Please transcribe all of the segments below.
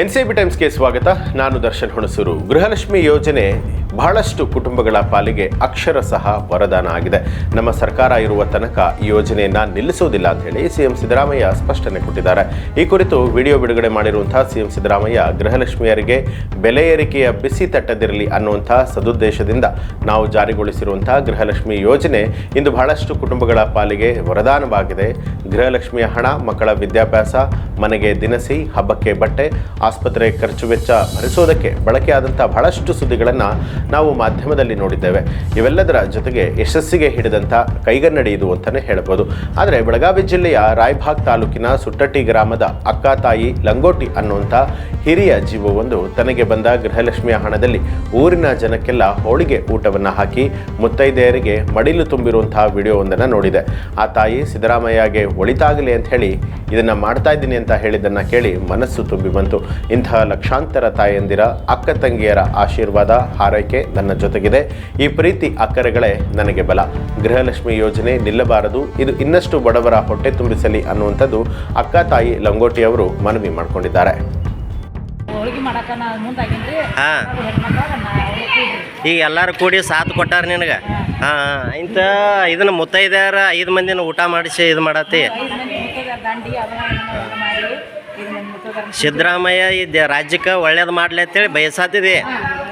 N C B ಟೈಮ್ಸ್ಗೆ ಸ್ವಾಗತ. ನಾನು ದರ್ಶನ್ ಹುಣಸೂರು. ಗೃಹಲಕ್ಷ್ಮಿ ಯೋಜನೆ ಬಹಳಷ್ಟು ಕುಟುಂಬಗಳ ಪಾಲಿಗೆ ಅಕ್ಷರ ಸಹ ವರದಾನ ಆಗಿದೆ. ನಮ್ಮ ಸರ್ಕಾರ ಇರುವ ತನಕ ಈ ಯೋಜನೆಯನ್ನು ನಿಲ್ಲಿಸುವುದಿಲ್ಲ ಅಂತ ಹೇಳಿ ಸಿಎಂ ಸಿದ್ದರಾಮಯ್ಯ ಸ್ಪಷ್ಟನೆ ಕೊಟ್ಟಿದ್ದಾರೆ. ಈ ಕುರಿತು ವಿಡಿಯೋ ಬಿಡುಗಡೆ ಮಾಡಿರುವಂತಹ ಸಿಎಂ ಸಿದ್ದರಾಮಯ್ಯ, ಗೃಹಲಕ್ಷ್ಮಿಯರಿಗೆ ಬೆಲೆ ಏರಿಕೆಯ ಬಿಸಿ ತಟ್ಟದಿರಲಿ ಅನ್ನುವಂತಹ ಸದುದ್ದೇಶದಿಂದ ನಾವು ಜಾರಿಗೊಳಿಸಿರುವಂತಹ ಗೃಹಲಕ್ಷ್ಮಿ ಯೋಜನೆ ಇಂದು ಬಹಳಷ್ಟು ಕುಟುಂಬಗಳ ಪಾಲಿಗೆ ವರದಾನವಾಗಿದೆ. ಗೃಹಲಕ್ಷ್ಮಿಯ ಹಣ, ಮಕ್ಕಳ ವಿದ್ಯಾಭ್ಯಾಸ, ಮನೆಗೆ ದಿನಸಿ, ಹಬ್ಬಕ್ಕೆ ಬಟ್ಟೆ, ಆಸ್ಪತ್ರೆ ಖರ್ಚು ವೆಚ್ಚ ಭರಿಸೋದಕ್ಕೆ ಬಳಕೆಯಾದಂಥ ಬಹಳಷ್ಟು ಸುದ್ದಿಗಳನ್ನು ನಾವು ಮಾಧ್ಯಮದಲ್ಲಿ ನೋಡಿದ್ದೇವೆ. ಇವೆಲ್ಲದರ ಜೊತೆಗೆ ಯಶಸ್ಸಿಗೆ ಹಿಡಿದಂಥ ಕೈಗನ್ನಡಿ ಇದು ಅಂತಲೇ ಹೇಳ್ಬೋದು. ಆದರೆ ಬೆಳಗಾವಿ ಜಿಲ್ಲೆಯ ರಾಯಭಾಗ್ ತಾಲೂಕಿನ ಸುಟ್ಟಟ್ಟಿ ಗ್ರಾಮದ ಅಕ್ಕ ತಾಯಿ ಲಂಗೋಟಿ ಅನ್ನುವಂಥ ಹಿರಿಯ ಜೀವವೊಂದು ತನಗೆ ಬಂದ ಗೃಹಲಕ್ಷ್ಮಿಯ ಹಣದಲ್ಲಿ ಊರಿನ ಜನಕ್ಕೆಲ್ಲ ಹೋಳಿಗೆ ಊಟವನ್ನು ಹಾಕಿ ಮುತ್ತೈದೆಯರಿಗೆ ಮಡಿಲು ತುಂಬಿರುವಂತಹ ವಿಡಿಯೋವೊಂದನ್ನು ನೋಡಿದೆ. ಆ ತಾಯಿ ಸಿದ್ದರಾಮಯ್ಯಗೆ ಒಳಿತಾಗಲಿ ಅಂತ ಹೇಳಿ ಇದನ್ನು ಮಾಡ್ತಾ ಇದ್ದೀನಿ ಅಂತ ಹೇಳಿದ್ದನ್ನು ಕೇಳಿ ಮನಸ್ಸು ತುಂಬಿ ಬಂತು. ಇಂತಹ ಲಕ್ಷಾಂತರ ತಾಯಿಯಂದಿರ ಅಕ್ಕ ತಂಗಿಯರ ಆಶೀರ್ವಾದ, ಹಾರೈಕೆ ನನ್ನ ಜೊತೆಗಿದೆ. ಈ ಪ್ರೀತಿ ಅಕ್ಕರೆಗಳೇ ನನಗೆ ಬಲ. ಗೃಹಲಕ್ಷ್ಮಿ ಯೋಜನೆ ನಿಲ್ಲಬಾರದು. ಇದು ಇನ್ನಷ್ಟು ಬಡವರ ಹೊಟ್ಟೆ ತುಂಬಿಸಲಿ ಅನ್ನುವಂಥದ್ದು ಅಕ್ಕ ತಾಯಿ ಲಂಗೋಟಿ ಅವರು ಮನವಿ ಮಾಡಿಕೊಂಡಿದ್ದಾರೆ. ಹಾ. ಈಗ ಎಲ್ಲರೂ ಕೂಡಿ ಸಾಥ್ ಕೊಟ್ಟಾರ ನಿನಗೆ? ಹಾಂ ಇಂಥ ಇದನ್ನ ಮುತ್ತೈದ್ಯಾರ ಐದು ಮಂದಿನ ಊಟ ಮಾಡಿಸಿ ಇದು ಮಾಡತ್ತಿ. ಸಿದ್ದರಾಮಯ್ಯ ಈ ರಾಜ್ಯಕ್ಕೆ ಒಳ್ಳೇದು ಮಾಡ್ಲಿ ಅಂತೇಳಿ ಬಯಸಾತಿದೆ.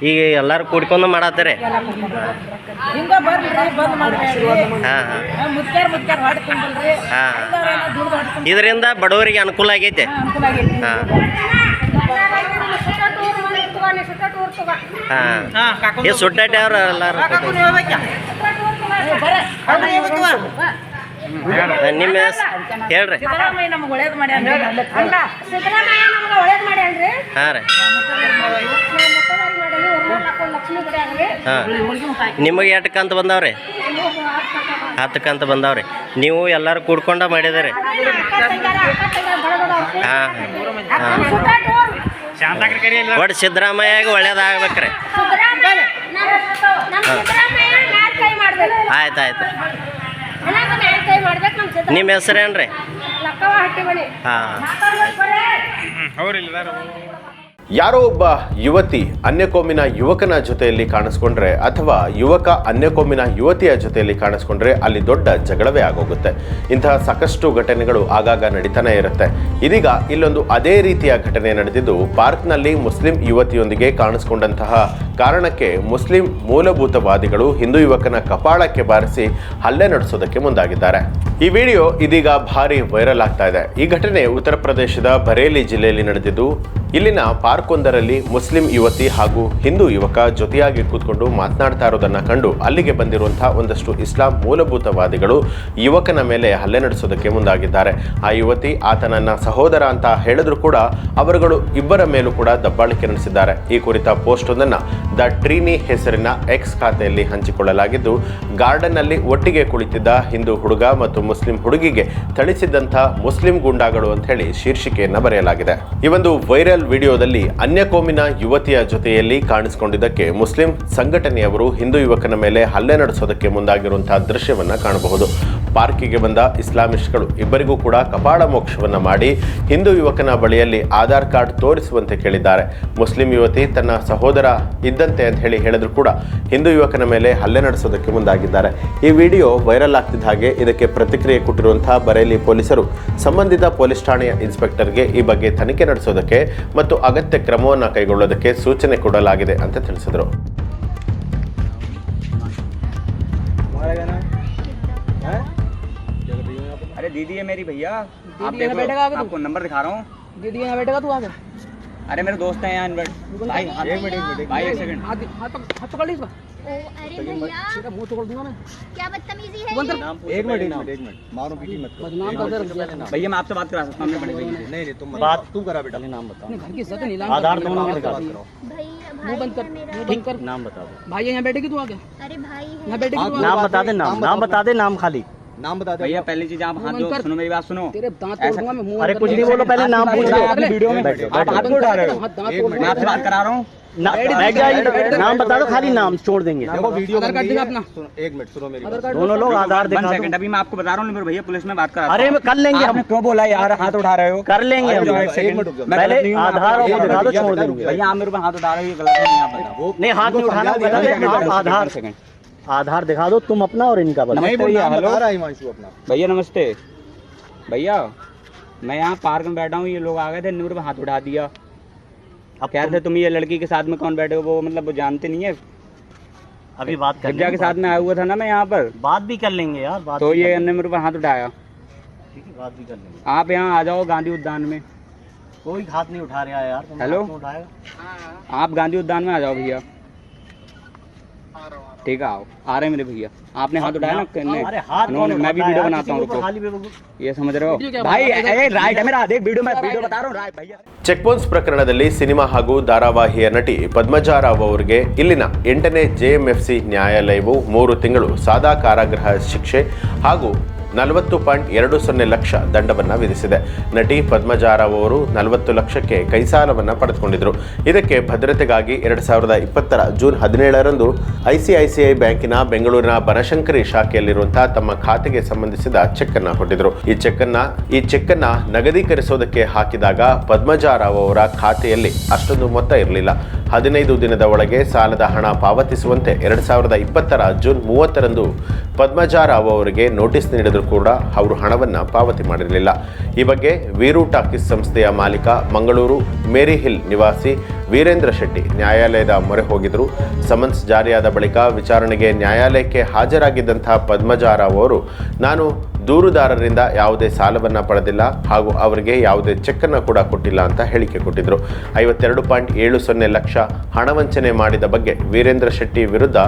ಈಗ ಎಲ್ಲರೂ ಕೂಡ್ಕೊಂಡು ಮಾಡತ್ತಾರೆ? ಹಾಂ ಇದರಿಂದ ಬಡವರಿಗೆ ಅನುಕೂಲ ಆಗೈತೆ. ಅನುಕೂಲ ಆಗೈತಿ. ಹಾಂ. ಹಾಂ. ಈ ಸುಟ್ಟಾಟಿ ಅವ್ರು ಎಲ್ಲರೂ ನಿಮ್ಮ ಹೇಳ್ರಿ. ಹಾಂ ನಮ್ಗೆ ಒಳ್ಳೇದು ಮಾಡ್ಯಾನ ಅಲ್ಲ ಸಿದ್ದರಾಮಯ್ಯ ನಮ್ಗೆ ಒಳ್ಳೇದು ಮಾಡ್ಯಾನ್ರಿ ಹಾಂ ರೀ ಮುಖ್ಯಮಂತ್ರಿ ಮಾಡೀನಿ ಉರ್ಮಾನ್ ಹಾಕೊಂಡು ಲಕ್ಷ್ಮಿ ಬಿಡ್ಯಾನ್ರಿ ಹಾಂ. ನಿಮಗೆ ಎಷ್ಟು ಕಂತ ಬಂದಾವ್ರಿ? ಹತ್ತು ಕಂತ ಬಂದಾವ್ರಿ. ನೀವು ಎಲ್ಲರೂ ಕೂಡ್ಕೊಂಡ ಮಾಡಿದಿರಿ. ಹಾಂ ಊರು. ಒಟ್ಟು ಸಿದ್ದರಾಮಯ್ಯಗೆ ಒಳ್ಳೇದಾಗ್ಬೇಕ್ರಿ ಆಯ್ತು ಆಯ್ತು. ನಮ್ಮ ಹೆಸರೇನ್ರಿ? ಹಾಂ. ಯಾರೋ ಒಬ್ಬ ಯುವತಿ ಅನ್ಯಕೋಮಿನ ಯುವಕನ ಜೊತೆಯಲ್ಲಿ ಕಾಣಿಸ್ಕೊಂಡ್ರೆ ಅಥವಾ ಯುವಕ ಅನ್ಯಕೋಮಿನ ಯುವತಿಯ ಜೊತೆಯಲ್ಲಿ ಕಾಣಿಸ್ಕೊಂಡ್ರೆ ಅಲ್ಲಿ ದೊಡ್ಡ ಜಗಳವೇ ಆಗೋಗುತ್ತೆ. ಇಂತಹ ಸಾಕಷ್ಟು ಘಟನೆಗಳು ಆಗಾಗ ನಡೀತಾನೆ ಇರುತ್ತೆ. ಇದೀಗ ಇಲ್ಲೊಂದು ಅದೇ ರೀತಿಯ ಘಟನೆ ನಡೆದಿದ್ದು, ಪಾರ್ಕ್ನಲ್ಲಿ ಮುಸ್ಲಿಂ ಯುವತಿಯೊಂದಿಗೆ ಕಾಣಿಸ್ಕೊಂಡಂತಹ ಕಾರಣಕ್ಕೆ ಮುಸ್ಲಿಂ ಮೂಲಭೂತವಾದಿಗಳು ಹಿಂದೂ ಯುವಕನ ಕಪಾಳಕ್ಕೆ ಬಾರಿಸಿ ಹಲ್ಲೆ ನಡೆಸೋದಕ್ಕೆ ಮುಂದಾಗಿದ್ದಾರೆ. ಈ ವಿಡಿಯೋ ಇದೀಗ ಭಾರಿ ವೈರಲ್ ಆಗ್ತಾ ಇದೆ. ಈ ಘಟನೆ ಉತ್ತರ ಪ್ರದೇಶದ ಬರೇಲಿ ಜಿಲ್ಲೆಯಲ್ಲಿ ನಡೆದಿದ್ದು ಇಲ್ಲಿನ ಪಾರ್ಕ್ ಒಂದರಲ್ಲಿ ಮುಸ್ಲಿಂ ಯುವತಿ ಹಾಗೂ ಹಿಂದೂ ಯುವಕ ಜೊತೆಯಾಗಿ ಕೂತ್ಕೊಂಡು ಮಾತನಾಡ್ತಾ ಇರೋದನ್ನ ಕಂಡು ಅಲ್ಲಿಗೆ ಬಂದಿರುವಂತಹ ಒಂದಷ್ಟು ಇಸ್ಲಾಂ ಮೂಲಭೂತವಾದಿಗಳು ಯುವಕನ ಮೇಲೆ ಹಲ್ಲೆ ನಡೆಸೋದಕ್ಕೆ ಮುಂದಾಗಿದ್ದಾರೆ. ಆ ಯುವತಿ ಆತನನ್ನ ಸಹೋದರ ಅಂತ ಹೇಳಿದ್ರು ಕೂಡ ಅವರುಗಳು ಇಬ್ಬರ ಮೇಲೂ ಕೂಡ ದಬ್ಬಾಳಿಕೆ ನಡೆಸಿದ್ದಾರೆ. ಈ ಕುರಿತ ಪೋಸ್ಟ್ ಒಂದನ್ನ ದ ಟ್ರೀನಿ ಹೆಸರಿನ ಎಕ್ಸ್ ಖಾತೆಯಲ್ಲಿ ಹಂಚಿಕೊಳ್ಳಲಾಗಿದ್ದು ಗಾರ್ಡನ್ನಲ್ಲಿ ಒಟ್ಟಿಗೆ ಕುಳಿತಿದ್ದ ಹಿಂದೂ ಹುಡುಗ ಮತ್ತು ಮುಸ್ಲಿಂ ಹುಡುಗಿಗೆ ಥಳಿಸಿದ್ದಂಥ ಮುಸ್ಲಿಂ ಗುಂಡಾಗಳು ಅಂತ ಹೇಳಿ ಶೀರ್ಷಿಕೆಯನ್ನ ಬರೆಯಲಾಗಿದೆ. ಈ ಒಂದು ವೈರಲ್ ವಿಡಿಯೋದಲ್ಲಿ ಅನ್ಯಕೋಮಿನ ಯುವತಿಯ ಜೊತೆಯಲ್ಲಿ ಕಾಣಿಸಿಕೊಂಡಿದ್ದಕ್ಕೆ ಮುಸ್ಲಿಂ ಸಂಘಟನೆಯವರು ಹಿಂದೂ ಯುವಕನ ಮೇಲೆ ಹಲ್ಲೆ ನಡೆಸೋದಕ್ಕೆ ಮುಂದಾಗಿರುವಂತಹ ದೃಶ್ಯವನ್ನು ಕಾಣಬಹುದು. ಪಾರ್ಕಿಗೆ ಬಂದ ಇಸ್ಲಾಮಿಸ್ಟ್ಗಳು ಇಬ್ಬರಿಗೂ ಕೂಡ ಕಪಾಳ ಮೋಕ್ಷವನ್ನು ಮಾಡಿ ಹಿಂದೂ ಯುವಕನ ಬಳಿಯಲ್ಲಿ ಆಧಾರ್ ಕಾರ್ಡ್ ತೋರಿಸುವಂತೆ ಕೇಳಿದ್ದಾರೆ. ಮುಸ್ಲಿಂ ಯುವತಿ ತನ್ನ ಸಹೋದರ ಇದ್ದಂತೆ ಅಂತ ಹೇಳಿ ಹೇಳಿದ್ರು ಕೂಡ ಹಿಂದೂ ಯುವಕನ ಮೇಲೆ ಹಲ್ಲೆ ನಡೆಸೋದಕ್ಕೆ ಮುಂದಾಗಿದ್ದಾರೆ. ಈ ವಿಡಿಯೋ ವೈರಲ್ ಆಗ್ತಿದ್ದ ಹಾಗೆ ಇದಕ್ಕೆ ಪ್ರತಿಕ್ರಿಯೆ ಕೊಟ್ಟಿರುವಂತಹ ಬರೇಲಿ ಪೊಲೀಸರು, ಸಂಬಂಧಿತ ಪೊಲೀಸ್ ಠಾಣೆಯ ಇನ್ಸ್ಪೆಕ್ಟರ್ಗೆ ಈ ಬಗ್ಗೆ ತನಿಖೆ ನಡೆಸೋದಕ್ಕೆ ಮತ್ತು ಅಗತ್ಯ ಕ್ರಮವನ್ನು ಕೈಗೊಳ್ಳೋದಕ್ಕೆ ಸೂಚನೆ ಕೊಡಲಾಗಿದೆ ಅಂತ ತಿಳಿಸಿದರು. दीदी है मेरी भैया। आप देखो बैठेगा आपको नंबर दिखा रहा हूँ। दीदी यहाँ बैठेगा तू आगे। अरे मेरे दोस्त हैं यहाँ इन्वर्ट। भाई एक मिनट भाई एक सेकंड हाथ हाथ पकड़ ली ओ अरे भैया। मुँह तोड़ दूँगा मैं। क्या बदतमीजी है ये? एक मिनट एक मिनट मारो पीटी मत। बदनाम कर भैया मैं आपसे बात करा सकता हूँ। नहीं नहीं तुम बात तू करा बेटा। नाम बताओ। घर की इज़्ज़त नीलाम आधार कर दोनों दिया। भैया मुँह बंद कर मुँह बंद कर। नाम बता दो। भाई यहाँ बैठेगी तू आगे। अरे भाई यहाँ बैठेगी नाम बता दे नाम नाम बता दे नाम खाली। नाम बता दे भैया पहली चीज़ आप हाथ दो सुनो मेरी बात सुनो। तेरे दांत तोड़ दूँगा मैं मुँह अरे कुछ नहीं बोलो पहले नाम पूछ। लो आपने वीडियो में आप हाथ क्यों उठा रहे हो मैं आपसे बात करा रहा हूँ। नाम बता दो खाली नाम छोड़ देंगे। देखो वीडियो आधार कार्ड दिखा अपना। एक मिनट सुनो मेरी बात। दोनों लोग आधार दिखा सेकंड अभी मैं आपको बता रहा हूँ मेरे भैया पुलिस में बात करा अरे कर लेंगे हम। क्यों बोला यार हाथ उठा रहे हो? कर लेंगे हम। एक एक सेकंड मिनट रुक जाओ। पहले आधार को दिखा दो छोड़ देंगे। भैया आप मेरे को हाथ उठा रहे हो ये गलत है नहीं आप बताओ नहीं हाथ नहीं उठाना है, मिनट, आधार सेकंड आधार दिखा दो तुम अपना और इनका बता नहीं भैया हेलो है हिमांशु अपना। भैया नमस्ते। भैया मैं यहाँ पार्क में बैठा हूँ ये लोग आ गए थे मेरे पे हाथ उठा दिया। अब कह रहे थे तुम ये लड़की के साथ में कौन बैठे हो? वो मतलब वो जानते नहीं है। अभी बात कर के साथ में आया हुआ था ना मैं यहाँ पर। बात भी कर लेंगे यार बात तो ये ने मेरे पर हाथ उठाया। ठीक है बात भी कर लेंगे। आप यहाँ आ जाओ गांधी उद्यान में। कोई हाथ नहीं उठा रहा है यार हेलो? आप गांधी उद्यान में आ जाओ भैया। ठीक है आओ आ रहे हैं मेरे भैया आपने हाथ उठाया ना नहीं अरे हाथ इन्होंने- कौन मैं भी उठाता है वीडियो यार? बनाता किसी हूँ के ऊपर रुको खाली बेवकूफ ये समझ रहे वीडियो हो क्या भाई बना रहे हो? ए, राइट है मेरा देख वीडियो में वीडियो बता रहा हूँ राइट भैया ಚೆಕ್ ಬೌನ್ಸ್ ಪ್ರಕರಣದಲ್ಲಿ ಸಿನಿಮಾ ಹಾಗೂ ಧಾರಾವಾಹಿಯ ನಟಿ ಪದ್ಮಜಾ ರಾವ್ ಅವರಿಗೆ ಇಲ್ಲಿನ ಎಂಟನೇ ಜೆಎಂಎಫ್ಸಿ ನ್ಯಾಯಾಲಯವು ಮೂರು ತಿಂಗಳು ಸಾದಾ ಕಾರಾಗೃಹ ಶಿಕ್ಷೆ ಹಾಗೂ ನಲವತ್ತು ಪಾಯಿಂಟ್ ಎರಡು ಸೊನ್ನೆ ಲಕ್ಷ ದಂಡವನ್ನು ವಿಧಿಸಿದೆ. ನಟಿ ಪದ್ಮಜಾರಾವ್ ಅವರು ನಲವತ್ತು ಲಕ್ಷಕ್ಕೆ ಕೈಸಾಲವನ್ನು ಪಡೆದುಕೊಂಡಿದ್ದರು ಇದಕ್ಕೆ ಭದ್ರತೆಗಾಗಿ ಎರಡು ಸಾವಿರದ ಇಪ್ಪತ್ತರ ಜೂನ್ ಹದಿನೇಳರಂದು ಐಸಿಐಸಿಐ ಬ್ಯಾಂಕಿನ ಬೆಂಗಳೂರಿನ ಬನಶಂಕರಿ ಶಾಖೆಯಲ್ಲಿರುವಂತಹ ತಮ್ಮ ಖಾತೆಗೆ ಸಂಬಂಧಿಸಿದ ಚೆಕ್ ಅನ್ನ ಕೊಟ್ಟಿದ್ರು. ಈ ಚೆಕ್ ಅನ್ನ ಈ ಚೆಕ್ ಅನ್ನ ನಗದೀಕರಿಸೋದಕ್ಕೆ ಹಾಕಿದಾಗ ಪದ್ಮಜಾರಾವ್ ಅವರ ಖಾತೆಯಲ್ಲಿ ಅಷ್ಟೊಂದು ಮೊತ್ತ ಇರಲಿಲ್ಲ. ಹದಿನೈದು ದಿನದ ಒಳಗೆ ಸಾಲದ ಹಣ ಪಾವತಿಸುವಂತೆ ಎರಡು ಸಾವಿರದ ಇಪ್ಪತ್ತರ ಜೂನ್ ಮೂವತ್ತರಂದು ಪದ್ಮಜಾ ರಾವ್ ಅವರಿಗೆ ನೋಟಿಸ್ ನೀಡಿದರೂ ಕೂಡ ಅವರು ಹಣವನ್ನು ಪಾವತಿ ಮಾಡಿರಲಿಲ್ಲ. ಈ ಬಗ್ಗೆ ವೀರು ಟಾಕೀಸ್ ಸಂಸ್ಥೆಯ ಮಾಲೀಕ ಮಂಗಳೂರು ಮೇರಿ ಹಿಲ್ ನಿವಾಸಿ ವೀರೇಂದ್ರ ಶೆಟ್ಟಿ ನ್ಯಾಯಾಲಯದ ಮೊರೆ ಹೋಗಿದ್ದರು ಸಮನ್ಸ್ ಜಾರಿಯಾದ ಬಳಿಕ ವಿಚಾರಣೆಗೆ ನ್ಯಾಯಾಲಯಕ್ಕೆ ಹಾಜರಾಗಿದ್ದಂತಹ ಪದ್ಮಜಾ ರಾವ್ ಅವರು, ನಾನು ದೂರುದಾರರಿಂದ ಯಾವುದೇ ಸಾಲವನ್ನು ಪಡೆದಿಲ್ಲ ಹಾಗೂ ಅವರಿಗೆ ಯಾವುದೇ ಚೆಕ್ಕನ್ನು ಕೂಡ ಕೊಟ್ಟಿಲ್ಲ ಅಂತ ಹೇಳಿಕೆ ಕೊಟ್ಟಿದ್ದರು ಐವತ್ತೆರಡು ಪಾಯಿಂಟ್ ಏಳು ಸೊನ್ನೆ ಲಕ್ಷ ಹಣ ವಂಚನೆ ಮಾಡಿದ ಬಗ್ಗೆ ವೀರೇಂದ್ರ ಶೆಟ್ಟಿ ವಿರುದ್ಧ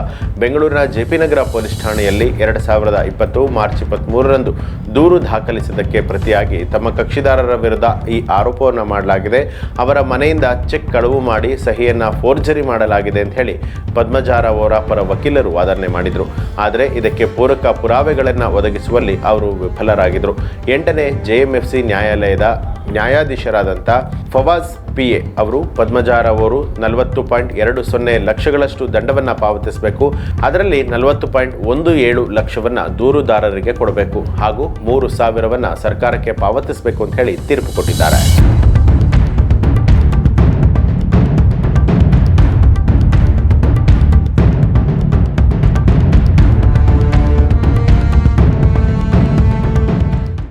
ಬೆಂಗಳೂರಿನ ಜೆಪಿ ನಗರ ಪೊಲೀಸ್ ಠಾಣೆಯಲ್ಲಿ ಎರಡು ಸಾವಿರದ ಇಪ್ಪತ್ತು ಮಾರ್ಚ್ ಇಪ್ಪತ್ತ್ಮೂರರಂದು ದೂರು ದಾಖಲಿಸಿದ್ದಕ್ಕೆ ಪ್ರತಿಯಾಗಿ ತಮ್ಮ ಕಕ್ಷಿದಾರರ ವಿರುದ್ಧ ಈ ಆರೋಪವನ್ನು ಮಾಡಲಾಗಿದೆ. ಅವರ ಮನೆಯಿಂದ ಚೆಕ್ ಕಳವು ಮಾಡಿ ಸಹಿಯನ್ನು ಫೋರ್ಜರಿ ಮಾಡಲಾಗಿದೆ ಅಂತ ಹೇಳಿ ಪದ್ಮಜಾರ ಅವರ ಪರ ವಕೀಲರು ವಾದನೆ ಮಾಡಿದರು. ಆದರೆ ಇದಕ್ಕೆ ಪೂರಕ ಪುರಾವೆಗಳನ್ನು ಒದಗಿಸುವಲ್ಲಿ ಅವರು ವಿಫಲರಾಗಿದ್ದರು ಎಂಟನೇ ಜೆಎಂಎಫ್ಸಿ ನ್ಯಾಯಾಲಯದ ನ್ಯಾಯಾಧೀಶರಾದಂಥ ಫವಾಜ್ ಪಿ ಎ ಅವರು ಪದ್ಮಜಾರ್ ಅವರು ನಲವತ್ತು ಪಾಯಿಂಟ್ ಎರಡು ಸೊನ್ನೆ ಲಕ್ಷಗಳಷ್ಟು ದಂಡವನ್ನು ಪಾವತಿಸಬೇಕು. ಅದರಲ್ಲಿ ನಲವತ್ತು ಪಾಯಿಂಟ್ ಒಂದು ಏಳು ಲಕ್ಷವನ್ನು ದೂರುದಾರರಿಗೆ ಕೊಡಬೇಕು ಹಾಗೂ ಮೂರು ಸಾವಿರವನ್ನು ಸರ್ಕಾರಕ್ಕೆ ಪಾವತಿಸಬೇಕು ಅಂತ ಹೇಳಿ ತೀರ್ಪು ಕೊಟ್ಟಿದ್ದಾರೆ.